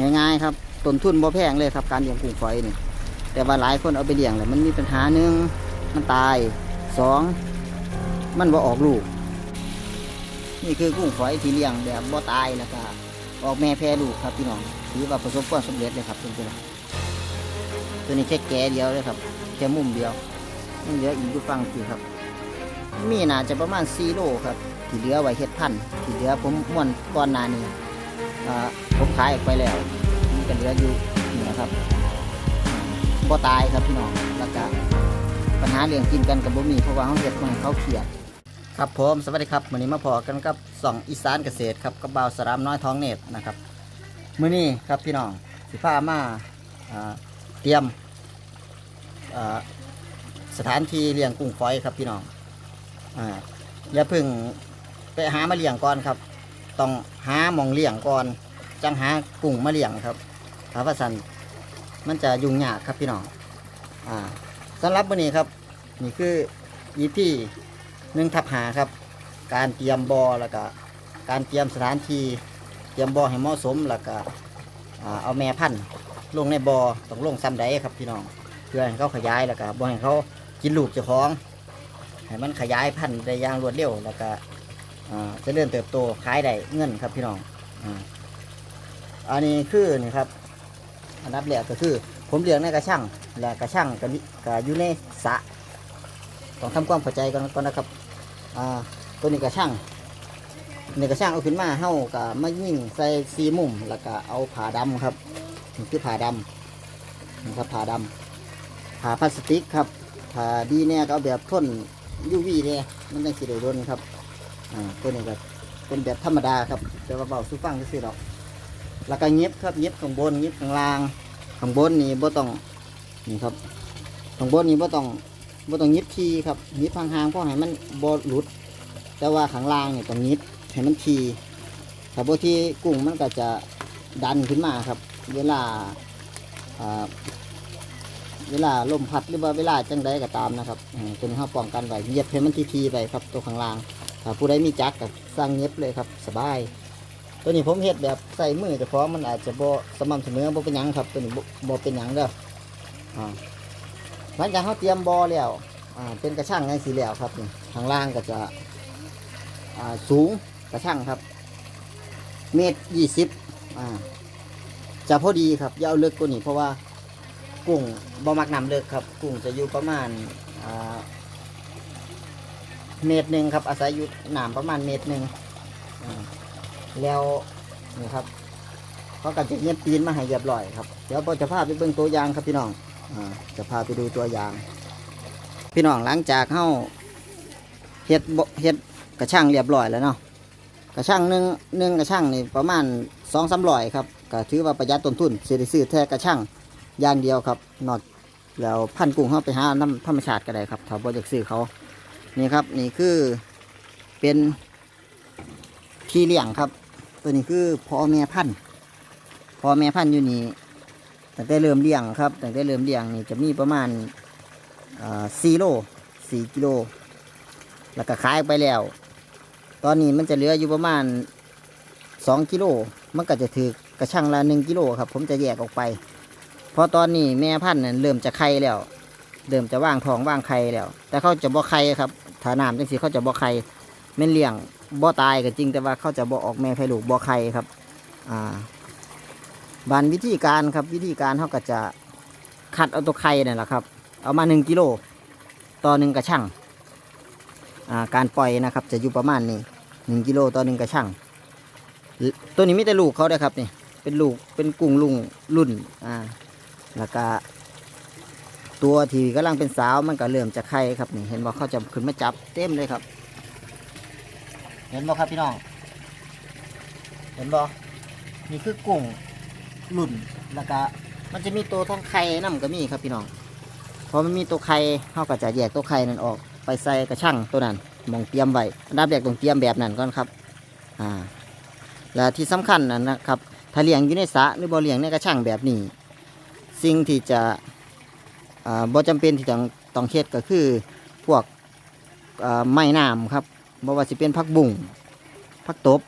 ง่ายๆครับต้นทุนบ่แพงเลยครับการเลี้ยงกุ้งฝอยนี่แต่ว่าหลายคนเอาไปเลี้ยงแล้วมันมีปัญหาหนึ่งมันตายสองมันบ่ออกลูก นี่คือกุ้งฝอยที่เลี้ยงแบบบ่ตายแล้วก็ออกแม่แพร่ลูกครับพี่น้องถือว่าประสบความสำเร็จเลยครับเพื่อนตัวนี้แค่แก่เดียวเลยครับแค่มุมเดียวยังเหลืออีกอยู่ฟังคือครับ มีน่าจะประมาณ4โลครับที่เหลือไว้เฮ็ดพันธุ์ที่เหลือผมม่วนก่อนนานี้ ผมขายออกไปแล้วมันก็เหลืออยู่นี่นะครับอ่าบ่ตายครับพี่น้องแล้วก็ปัญหาเรื่องกินกันกับบ่มีเพราะว่าเขาเฮ็ดมาให้เขาเครียดครับผมสวัสดีครับวันนี้มาพอกันกับสองอีสานเกษตรครับกับบ่าวสรามน้อยท้องเนตรนะครับมื้อนี้ครับพี่น้องสิพามาอ่าเตรียมสถานที่เลี้ยงกุ้งฝอยครับพี่น้องออย่าเพึ่งไปหามาเลี้ยงก่อนครับ ต้องหาหมองเลี้ยงก่อน จังหากุ้งมาเลี้ยงครับถ้าว่าสันมันจะยุ่งยากครับพี่น้องอ่าสำหรับวันนี้ครับ นี่คืออีพีหนึ่งทับหาครับ การเตรียมบอ่อแล้วก็การเตรียมสถานที่เตรียมบ่อให้เหมาะสมแล้วก็เอาแม่พันธุ์ลงในบอ่อต้องลงซ้ำใดครับพี่น้องเพื่อให้เขาขยายแล้วก็บ่ให้เขากินลูกเจ้าของให้มันขยายพันธุ์ได้อย่างรวดเร็วแล้วก็ อ่าเจะเริ่มเติบโตขายได้เงินครับพี่น้องอ่าอันนี้คือนี่ครับ อันดับแรกก็คือ ผมเลี้ยงในกระช่างและกระช่างก็นิก็อยู่ในสระต้องทำความเข้าใจกันก่อนนะครับอ่าตัวนี้กระช่างในกระช่างเอาขึ้นมาเห่ากับมายิ่งใส่ซีมุมแล้วก็เอาผ่าดำครับนี่คือผ่าดำนี่ครับผ่าดำผ่าพลาสติกครับถ้าดีเนี่ยก็เอาแบบทนยูวีเนี่ยมันจังสิได้โดนครับ อ่าตัวนี้ก็เป็นแบบธรรมดาครับแต่ว่าเบาสู้ฟังก็สิดอกแล้วก็เงียบครับเงียบข้างบนเงียบข้างล่างข้างบนนี่บ่ต้องนี่ครับข้างบนนี่บ่ต้องบ่ต้องเงียบทีครับเงียบห่างๆเพราะให้มันบ่หลุด แต่ว่าข้างล่างนี่ต้องเงียบให้มันทีถ้าบ่ทีกุ้งมันก็จะดันขึ้นมาครับ เวลาเวลาลมพัดหรือว่าเวลาจังใดก็ตามนะครับอืมตัวนี้เราป้องกันไว้เย็บให้มันทีๆไปครับตัวข้างล่าง ถ้าผู้ใดมีจักรก็สร้างเย็บเลยครับสบาย ตัวนี้ผมเฮ็ดแบบใส่มือเฉพาะมันอาจจะบ่สม่ำเสมอบ่เป็นหยังครับตัวนี้บ่บ่เป็นหยังเด้ออ่าหลังจากเขาเตรียมบอแล้วอ่าเป็นกระช่างไงสีแล้วครับนี่ข้างล่างก็จะอ่าสูงกระช่างครับเมตรยี่สิบอ่าจะพอดีครับอย่าเอาเลิกกว่านี้เพราะว่ากุ้งบ่มักน้ำเลิกครับ กุ้งจะอยู่ประมาณ เมตรหนึ่งครับอาศัยอยู่หน้ำประมาณเมตรหนึ่งแล้วนี่ครับเขาก็จะเย็บปีนมาให้เรียบร้อยครับเดี๋ยวผมจะพาไปเบิ่งตัวอย่างครับพี่น้องอจะพาไปดูตัวอย่าง พี่น้องหลังจากเข้าเฮ็ดเฮ็ดกระช่างเรียบร้อยแล้วเนาะกระช่างหนึ่งหนึ่งกระช่างนี่ประมาณสองสามร้อยครับก็ถือว่าประหยัดต้นทุนซื้อได้ซื้อแท้กระช่างอย่างเดียวครับนอดแล้วพันกุ้งเข้าไปหาน้ำธรรมชาติก็ได้ครับถ้าบ่อยากซื้อเขา นี่ครับนี่คือเป็นที่เลี้ยงครับ ตัวนี้คือพ่อแม่พันธุ์พ่อแม่พันธุ์อยู่นี่ตั้งแต่เริ่มเลี้ยงครับตั้งแต่เริ่มเลี้ยงนี่จะมีประมาณสี่โลสี่กิโลแล้วก็ขายไปแล้ว ตอนนี้มันจะเหลืออยู่ประมาณสองกิโลมันก็จะถือกระชังละหนึ่งกิโลครับ ผมจะแยกออกไป เพราะตอนนี้แม่พันธุ์เริ่มจะไข่แล้ว เริ่มจะว่างท้องว่างไข่แล้ว แต่เขาจะบ่ไข่ครับ ถ้าน้ำจังสีเขาจะบ่ไข่แม่นเลี้ยงบ่ตายก็จริงแต่ว่าเขาจะบ่ออกแม่ไผ่ลูกบ่ไข่ครับอ่าบานวิธีการครับวิธีการเขาก็จะคัดเอาตัวไข่นี่แหละครับ เอามาหนึ่งกิโลต่อหนึ่งกระชังอ่าการปล่อยนะครับ จะอยู่ประมาณนี้หนึ่งกิโลต่อหนึ่งกระชังตัวนี้ไม่แต่ลูกเขาได้อครับนี่เป็นลูกเป็นกุ้งลุงรุ่นอ่าแล้วก็ ตัวที่กำลังเป็นสาวมันก็เริ่มจะไข่ครับนี่เห็นบอกเขาจะขึ้นมาจับเต็มเลยครับ เห็นบอครับพี่น้อง เห็นบอนี่คือกุ้งรุ่นแล้วก็มันจะมีตัวท้องไข่น้ำก็มีครับพี่น้องพอมันมีตัวไข่เขาก็จะแยกตัวไข่นั้นออก ไปใส่กระชังตัวนั้นมองเตรียมไว้อันดับแรกต้องเตรียมแบบนั้นก่อนครับอ่าและที่สำคัญนะนครับถ้าเลี้ยงอยู่ในสระหรือบ่เลี้ยงในกระชังแบบนี้ สิ่งที่จะ บ่จำเป็นที่ต้องต้องเฮ็ดก็คือพวกไม้น้ำครับบ่ว่าสิเป็นผักบุ้งผักตบ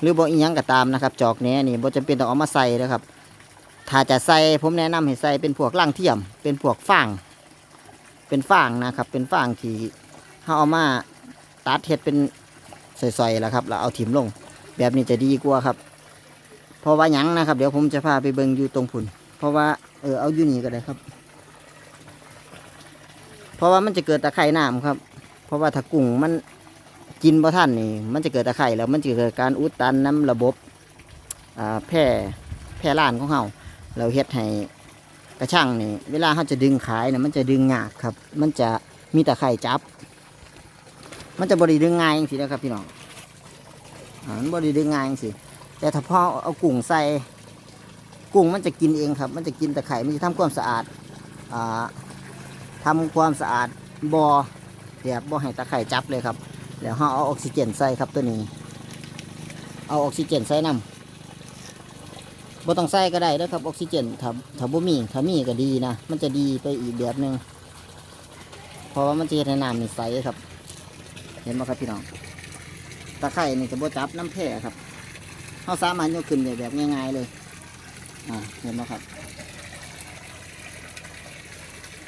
หรือบ่อีหยังก็ตามนะครับจอกแหนนี่บ่จำเป็นต้องเอามาใส่นะครับถ้าจะใส่ผมแนะนำให้ใส่เป็นพวกล่างเทียม เป็นพวกฟางเป็นฟางนะครับ เป็นฟางที่เขาเอามาตัดเห็ดเป็นซอยๆแล้วครับแล้วเอาถิ่มลง แบบนี้จะดีกว่าครับ เพราะว่าหยังนะครับ เดี๋ยวผมจะพาไปเบิงอยู่ตรงผุนเพราะว่า เออเอาอยู่นี่ก็ได้ครับ เพราะว่ามันจะเกิดตะไคร่น้ำครับ เพราะว่าถ้ากุ้งมันกินบ่ท่านนี่ มันจะเกิดตะไคร่แล้วมันจะเกิดการอุดตันน้ำระบบอ่าแพร่แพร่ล้านของเราเราเฮ็ดให้กระช่างนี่เวลาเขาจะดึงขายเนี่ยมันจะดึงยากครับ มันจะมีตะไคร่จับ มันจะบริดึงง่ายจังสินะครับพี่น้องอ่ามันบริดึงง่ายจังสิแต่ถ้าพ่อเอากุ้งใส่ กุ้งมันจะกินเองครับ มันจะกินตะไคร่มันจะทำความสะอาดอ่าทำความสะอาดบอ่อแบบบ่อให้ตะไคร่จับเลยครับแล้วเราเอาออกซิเจนใส่ครับตัวนี้ เอาออกซิเจนใส่น้ำบ่ต้องใส่ก็ได้แล้วครับออกซิเจนถ้าถ้าบ่มีถ้ามีก็ดีนะมันจะดีไปอีกแบบหนึ่งเพราะว่ามันจะเฮ็ดให้น้ำนี่ใสครับ เห็นไหมครับพี่น้องตะไคร่นี่จะบ่จับน้ำแพร่ครับเขาสามารถยกขึ้นได้แบบง่าย ๆ เลย อ่าเห็นไหมครับ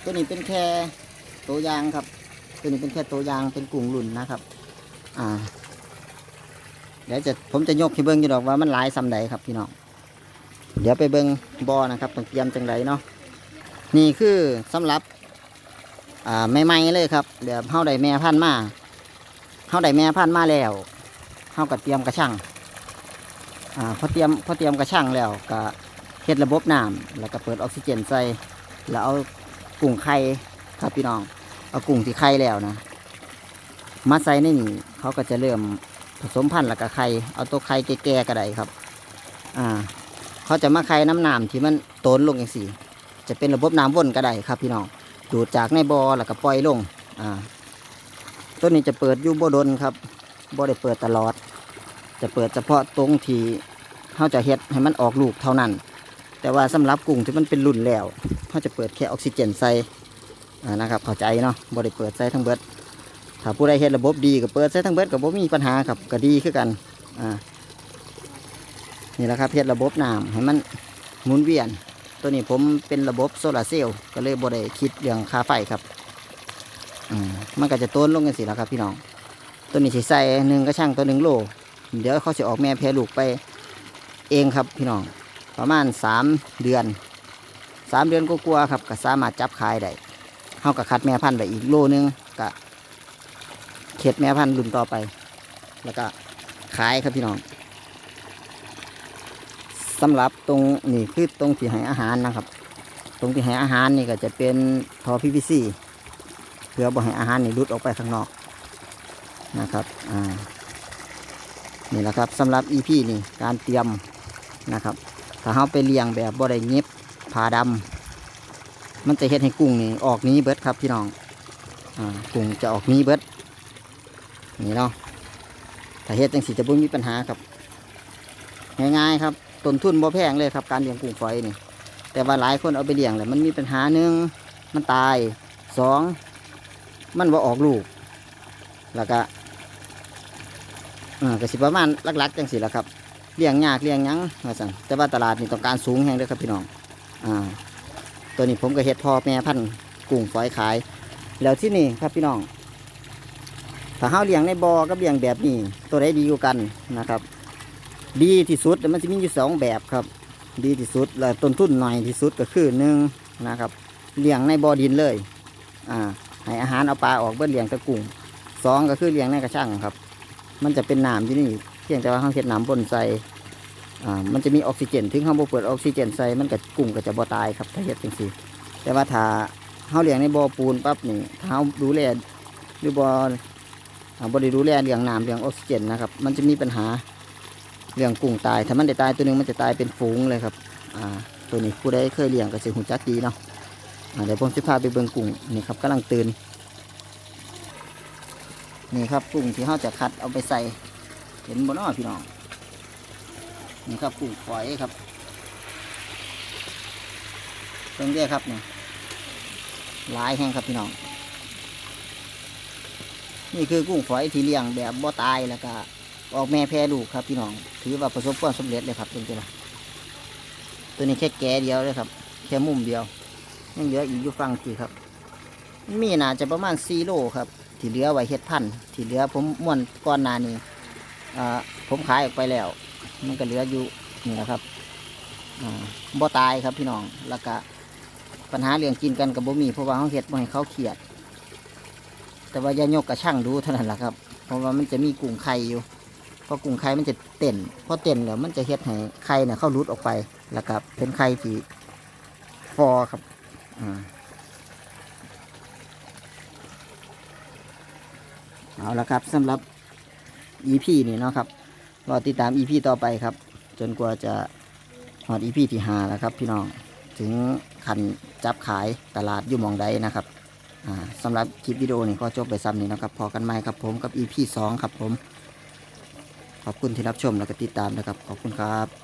ตัวนี้เป็นแค่ตัวยางครับ ตัวนี้เป็นแค่ตัวยางเป็นกลุ่งหลุ่นนะครับ อ่า เดี๋ยวจะผมจะยกให้เบิ้งอยู่ดอกว่ามันหลายซำใดครับพี่น้องเดี๋ยวไปเบิ้งบอนะครับต้องเตรียมจังไดเนาะนี่คือสำหรับอ่าใหม่ๆเลยครับแบบเฮาได้แม่พันมาเฮาได้แม่พันมาแล้วเฮาก็เตรียมกระชังอ่าพอเตรียมพอเตรียมกระชังแล้วก็ เฮ็ดระบบน้ำแล้วก็เปิดออกซิเจนใส่แล้วเอากุ้งไข่ครับพี่น้อง เอากุ้งที่ไข่แล้วนะมาใส่ในนี่เขาก็จะเริ่มผสมพันธุ์แล้วก็ไข่เอาตัวไข่แก่ๆก็ได้ครับ อ่า เขาจะมาไข่น้ำน้ำที่มันโตนลงอย่างสี่ จะเป็นระบบน้ำวนก็ได้ครับ พี่น้องดูดจากในบ่อแล้วก็ปล่อยลง อ่าต้นนี้จะเปิดอยู่บ่ดนครับบ่ได้เปิดตลอด จะเปิดเฉพาะตรงที่เขาจะเฮ็ดให้มันออกลูกเท่านั้น แต่ว่าสำหรับกุ้งที่มันเป็นรุ่นแล้วเขาจะเปิดแค่ออกซิเจนใส่นะครับเข้าใจเนาะบ่ได้เปิดใส่ทั้งเบิดถ้าผู้ใดเฮ็ดระบบดีก็เปิดใส่ทั้งเบิดก็บ่มีปัญหาครับก็ดีคือกันอ่านี่แหละครับเฮ็ดระบบน้ำให้มันหมุนเวียน ตัวนี้ผมเป็นระบบโซลาร์เซลล์ก็เลยบ่ได้คิดเรื่องค่าไฟครับมมันก็จะต้นลงกันสิแล้วครับพี่น้อง ตัวนี้สิใส่หนึ่งกระช่างตัวหนึ่งโล เดี๋ยวเขาจะออกแม่แพรลูกไปเองครับพี่น้อง ประมาณสามเดือนสามเดือนก็กลัวครับก็สามารถจับขายได้เขาก็คัดแม่พันธุ์ไปอีกโลนึงก็เข็ดแม่พันธุ์รุ่นต่อไป แล้วก็ขายครับพี่น้องสำหรับตรงนี่คือตรงที่ให้อาหารนะครับ ตรงที่ให้อาหารนี่ก็จะเป็นทอ PVC เพื่อบ่ให้อาหารนี่หลุดออกไปข้างนอกนะครับอ่านี่แหละครับสำหรับ EP นี่การเตรียมนะครับ ถ้าเราไปเลี้ยงแบบบ่ได้เงียบผาดำมันจะเฮ็ดให้กุ้งนี่ออกนี้เบิดครับพี่น้องอกุ้งจะออกนี้เบิดนี่เนาะถ้าเฮ็ดจังสิจะบ่มีปัญหาครับ ง่ายๆครับต้นทุนบ่แพงเลยครับการเลี้ยงกุ้งฝอยนี่แต่ว่าหลายคนเอาไปเลี้ยงแล้วมันมีปัญหาหนึ่งมันตายสองมันว่าออกลูก แล้วก็อ่าก็สิประมาณลักๆจังสิละครับ เลี้ยงยากเลี้ยงยังว่าสั่นแต่ว่าตลาดนี่ต้องการสูงแฮงเลยครับพี่น้องอ่าตัวนี้ผมก็เฮ็ดพ่อแม่พันธุ์กุ้งฝอยขาย แล้วที่นี่ครับพี่น้องถ้าเฮาเลี้ยงในบ่อกับเลี้ยงแบบนี้ ตัวใดดีกว่ากันนะครับ ดีที่สุดมันจะมีอยู่สองแบบครับ ดีที่สุดและต้นทุนหน่อยที่สุดก็คือหนึ่งนะครับเลี้ยงในบ่อดินเลยอ่าให้อาหารเอาปลาออกเบิ้เลี้ยงตะกุ้งสองก็คือเลี้ยงในกระชังครับ มันจะเป็นน้ำที่นี่ เพียงแต่ว่าเขาเห็ดน้ำบนใส่มันจะมีออกซิเจน ถึงเขาบ่เปิดออกซิเจนใส่มันกับกุ้งก็จะบ่ตายครับถ้าเห็ดจังซี่แต่ว่าถ้าเขาเลี้ยงในบ่อปูนปั๊บนี่ถ้าเขาดูแลหรือบ่อ่าบ่ได้ดูแลเลี้ยงน้ำเลี้ยงออกซิเจนนะครับ มันจะมีปัญหาเรื่องกุ้งตาย ถ้ามันได้ตายตัวหนึงมันจะตายเป็นฝูงเลยครับ อ่า ตัวนี้ผู้ใดเคยเลี้ยงก็สิหุ่จักดีเนาะเดี๋ยวผมจะพาไปเบิ่งกุ้งนี่ครับกำลังตื่น นี่ครับกุ้งที่เขาจะคัดเอาไปใส่ เห็นบนอ้อพี่น้องนี่ครับกุ้งฝอยครับตรงเดียครับนี่หลายแห้งครับพี่น้อง นี่คือกุ้งฝอยที่เลี้ยงแบบบ่ตายแล้วก็ออกแม่แพร่ลูกครับพี่น้อง ถือว่าประสบความสำเร็จเลยครับเป็นไงล่ะตัวนี้แค่แก่เดียวเลยครับ แค่มุมเดียวยังเหลืออีกอยู่ฟังทีครับ มีน่าจะประมาณ4โลครับ ที่เหลือไว้เฮ็ดพันธุ์ที่เหลือผมม้วนก้อนนานี้ ผมขายออกไปแล้ว มันก็เหลืออยู่นี่แหละครับอ่าบ่ตายครับพี่น้องแล้วก็ปัญหาเรื่องกินกันกับบ่มีเพราะว่าเขาเฮ็ดบ่ให้เขาเครียด แต่ว่าอย่ายกกระช่างดูเท่านั้นแหละครับ เพราะว่ามันจะมีกุ้งไข่อยู่พอกุ้งไข่มันจะเต้นพอเต้นแล้วมันจะเฮ็ดให้ไข่เนี่ยเข้ารุดออกไปแล้วก็เป็นไข่ที่ฟอครับอ่าเอาละครับสำหรับ EP นี่เนาะครับรอติดตาม EP ต่อไปครับ จนกว่าจะหอด EP ที่หาแล้วครับ พี่น้องถึงขันจับขายตลาดอยู่มองใดนะครับอ่าสำหรับคลิปวิดีโอนี้ก็จบไปซ้ำนี้นะครับ พอกันไหมครับผมกับ EP 2 ครับผม ขอบคุณที่รับชมและก็ติดตามนะครับ ขอบคุณครับ